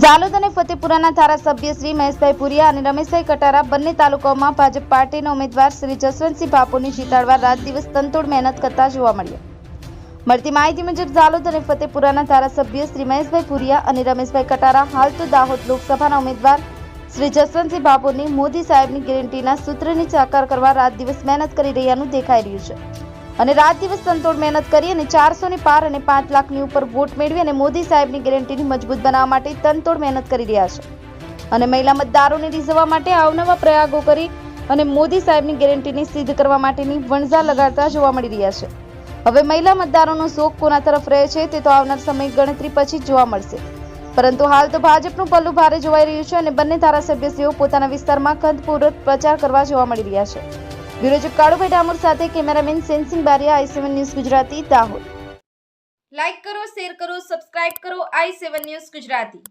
ઝાલોદ અને ફતેપુરાના ધારાસભ્ય શ્રી મહેશભાઈ પુરિયા અને રમેશભાઈ કટારા બંને તાલુકાઓમાં ભાજપ પાર્ટીના ઉમેદવાર શ્રી જસવંતસિંહ બાપુને જીતાડવા રાત દિવસ તનતોડ મહેનત કરતા જોવા મળ્યા. મળતી માહિતી મુજબ ઝાલોદ અને ફતેપુરાના ધારાસભ્ય શ્રી મહેશભાઈ પુરિયા અને રમેશભાઈ કટારા હાલ તો દાહોદ લોકસભાના ઉમેદવાર શ્રી જસવંતસિંહ બાપુની મોદી સાહેબની ગેરંટીના સૂત્રને સાકાર કરવા રાત દિવસ મહેનત કરી રહ્યાનું દેખાઈ રહ્યું છે. અને રાત દિવસ સંતોડ મહેનત કરી અને ચારસો ને પાર અને પાંચ લાખની ઉપર વોટ મેળવી અને મોદી સાહેબની ગેરંટીને મજબૂત બનાવવા માટે તનતોડ મહેનત કરી રહ્યા છે. અને મહિલા મતદારોને રીઝવવા માટે અવનવા પ્રયાગો કરી અને મોદી સાહેબની ગેરંટીને સિદ્ધ કરવા માટેની વણઝા લગાડતા જોવા મળી રહ્યા છે. હવે મહિલા મતદારોનો શોખ કોના તરફ રહે છે તે તો આવનાર સમય ગણતરી પછી જોવા મળશે. પરંતુ હાલ તો ભાજપનું પલ્લું ભારે જોવાઈ રહ્યું છે અને બંને ધારાસભ્યશ્રીઓ પોતાના વિસ્તારમાં ખંતપૂર્વક પ્રચાર કરવા જોવા મળી રહ્યા છે. બ્યુરો ચીફ કાળુભાઈ ડામોર સાથે cameraman Sensing Bariya, I seven news Gujarati, Dahod. Like કરો, શેર કરો, સબસ્ક્રાઇબ કરો, આઈ સેવન ન્યૂઝ ગુજરાતી.